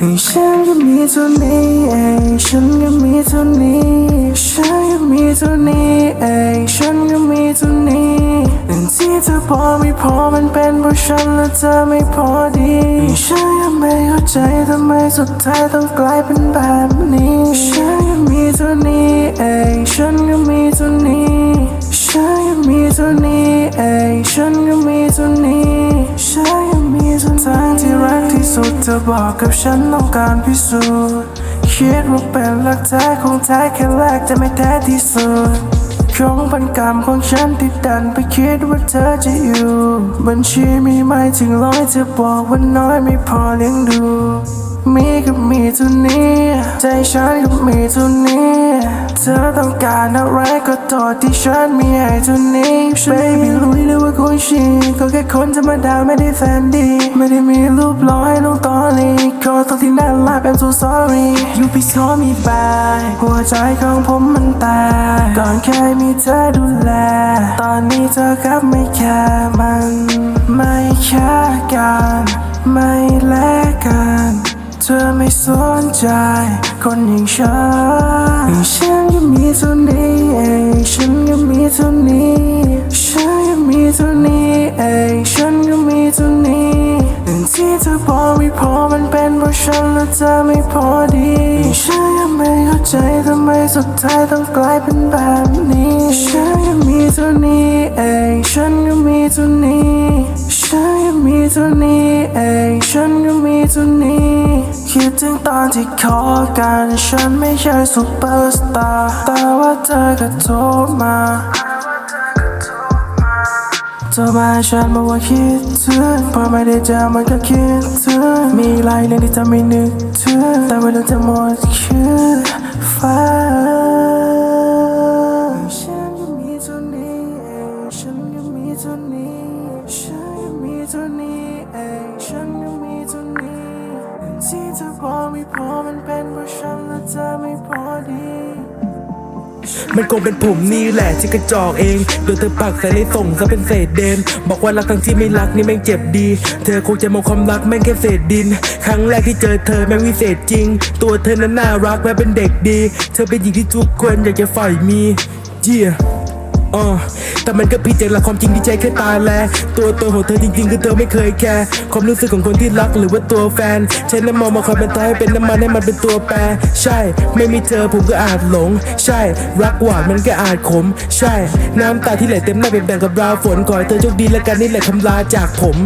ฉันก็มีเท่านี้เองฉันก็มีเท่านี้ฉันก็มีเท่านี้เองฉันก็มีเท่านี้แต่ที่เธอพอไม่พอมันเป็นเพราะฉันและเธอไม่พอดีฉันยังไม่เข้าใจทำไมสุดท้ายต้องกลายเป็นแบบนี้ฉันก็มีเท่านี้เองฉันก็มีเท่านี้ฉันก็มีเท่านี้เองฉันก็มีเท่านี้ฉันก็มีเท่าทางที่รักที่ สุดเธอบอกกับฉันต้องการพิสูจน์คิดว่าเป็นรักแท้คงแท้แค่แรกจะไม่แท้ที่สุดคงเป็นกรรมของฉันที่ดันไปคิดว่าเธอจะอยู่ บัญชีมีไม่ถึงร้อยเธอบอกว่าน้อยไม่พอเลี้ยงดู มีก็มีเท่านี้ ใจฉันก็มีเท่านี้ เธอต้องการอะไรก็ตอดที่ฉันมีให้เท่านี้ Baby รู้ ชีก็แค่คนธรรมดาไม่ได้แฟนดี ไม่ได้มีรูปหล่อให้ลงตอรี่ขอโทษที่น่ารัก I'm so sorry You please call me back หัวใจของผมมันแตกก่อนเคยมีเธอดูแล ตอนนี้เธอครับไม่แค่มัน ไม่แค่กันไม่แลกกันเธอไม่สนใจ คนอย่างฉันฉันก็มีเท่านี้เองฉันก็มีเท่านี้ ฉันและเธอไม่พอดีฉันยังไม่เข้าใจทำไมสุดท้ายต้องกลายเป็นแบบนี้ ฉันก็มีเท่านี้เองฉันก็มีเท่านี้ฉันก็มีเท่านี้เองฉันก็มีเท่านี้คิดถึงตอนที่ขอกันฉันไม่ใช่ซุปเปอร์สตาร์แต่ว่าเธอก็โทรมา โทรมฉันบอกว่าคิดถึงพอไม่ได้เจอมันก็คิดถึงมีหลายเรื่องที่ทำให้นึกถึงแต่ไม่รู้จะหมดคือฟ้าฉันก็มีเท่านี้เองฉันก็มีเท่านี้ฉันก็มีเท่านี้เองฉันก็มีเท่านี้ที่เธอพอไม่พอมันเป็นเพราะฉันและเธอไม่พอดี มันคงเป็นผมนี่แหละที่กระจอกเองโดนเธอปักใส่ในส่งซะเป็นเศษเดน บอกว่ารักทั้งที่ไม่รักนี่แม่งเจ็บดี เธอคงจะมองความรักแม่งแค่เศษดิน ครั้งแรกที่เจอเธอแม่งวิเศษจริง ตัวเธอนั้นน่ารักและเป็นเด็กดี เธอเป็นหญิงที่ทุกคนอยากจะฝ่ายมีเจีย ออแต่มันก็ผิดจากหลักความจริงที่ใจเคยตาแล ตัวตัวของเธอจริงๆ คือเธอไม่เคยแคร์ความรู้สึกของคนที่รักหรือว่าตัวแฟนใช้น้ำมองมาคอยเป็นตายให้เป็นน้ำมันให้มันเป็นตัวแปร ใช่ ไม่มีเธอผมก็อาจหลง ใช่ รักหวานมันก็อาจขม ใช่ น้ำตาที่ไหลเต็มหน้าเป็นแบ่งกับราวฝนขอให้เธอโชคดีและกันนี่แหละคำลาจากผม